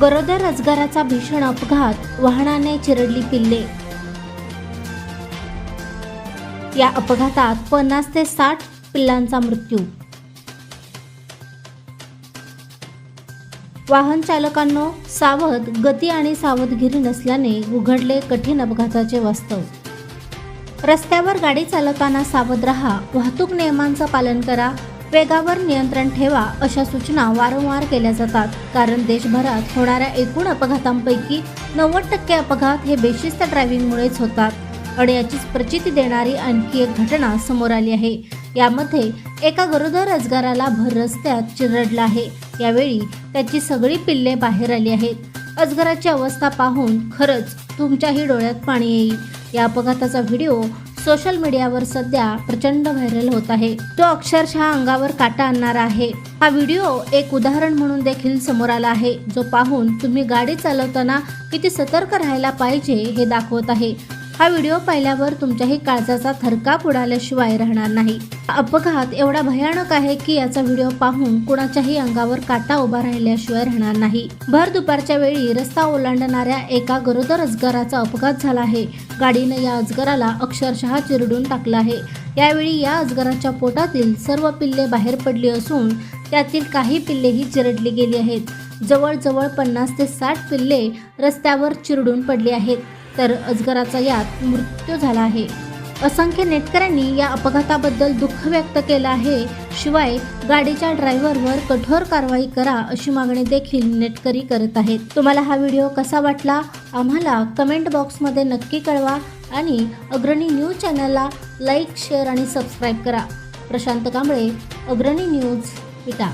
गरोदर अजगराचा भीषण अपघात वाहनाने चिरडली पिल्ले. या अपघातात पन्नास ते साठ पिल्लांचा मृत्यू. वाहन चालकांनो सावध गती आणि सावधगिरी नसल्याने उघडले कठीण अपघाताचे वास्तव. रस्त्यावर गाडी चालवताना सावध राहा वाहतूक नियमांचं पालन करा वेगावर नियंत्रण ठेवा अशा सूचना वारंवार केल्या जातात. कारण देशभरात होणाऱ्या एकूण अपघातांपैकी नव्वद टक्के अपघात हे बेशिस्त ड्रायव्हिंगमुळेच होतात. आणि याचीच प्रचिती देणारी आणखी एक घटना समोर आली आहे. यामध्ये एका गरोदर अजगाराला भर रस्त्यात चिरडलं आहे. यावेळी त्याची सगळी पिल्ले बाहेर आली आहेत. अजगराची अवस्था पाहून खरंच तुमच्याही डोळ्यात पाणी येईल. या अपघाताचा व्हिडिओ सोशल मीडियावर सध्या प्रचंड व्हायरल होत आहे. तो अक्षरशः अंगावर काटा आणणारा आहे. हा व्हिडिओ एक उदाहरण म्हणून देखील समोर आला आहे. जो पाहून तुम्ही गाडी चालवताना किती सतर्क राहायला पाहिजे हे दाखवत आहे. हा व्हिडिओ पाहिल्यावर तुमच्याही काळजाचा थरकाप उडाल्याशिवाय राहणार नाही. अपघात एवढा भयानक आहे की याचा व्हिडिओ पाहून कुणाच्याही अंगावर काटा उभा राहिल्याशिवाय राहणार नाही. भर दुपारच्या वेळी रस्ता ओलांडणाऱ्या एका गरोदर अजगराचा अपघात झाला आहे. गाडीनं या अजगराला अक्षरशः चिरडून टाकलं आहे. यावेळी या अजगराच्या पोटातील सर्व पिल्ले बाहेर पडली असून त्यातील काही पिल्लेही चिरडली गेली आहेत. जवळजवळ पन्नास ते साठ पिल्ले रस्त्यावर चिरडून पडली आहेत. तर अजगराचा यात मृत्यू झाला आहे. असंख्य नेटकऱ्यांनी या अपघाताबद्दल दुःख व्यक्त केलं आहे. शिवाय गाडीच्या ड्रायव्हरवर कठोर कारवाई करा अशी मागणी देखील नेटकरी करत आहेत. तुम्हाला हा व्हिडिओ कसा वाटला? आम्हाला कमेंट बॉक्समध्ये नक्की कळवा आणि अग्रणी न्यूज चॅनलला लाईक शेअर आणि सबस्क्राईब करा. प्रशांत कांबळे अग्रणी न्यूज विटा.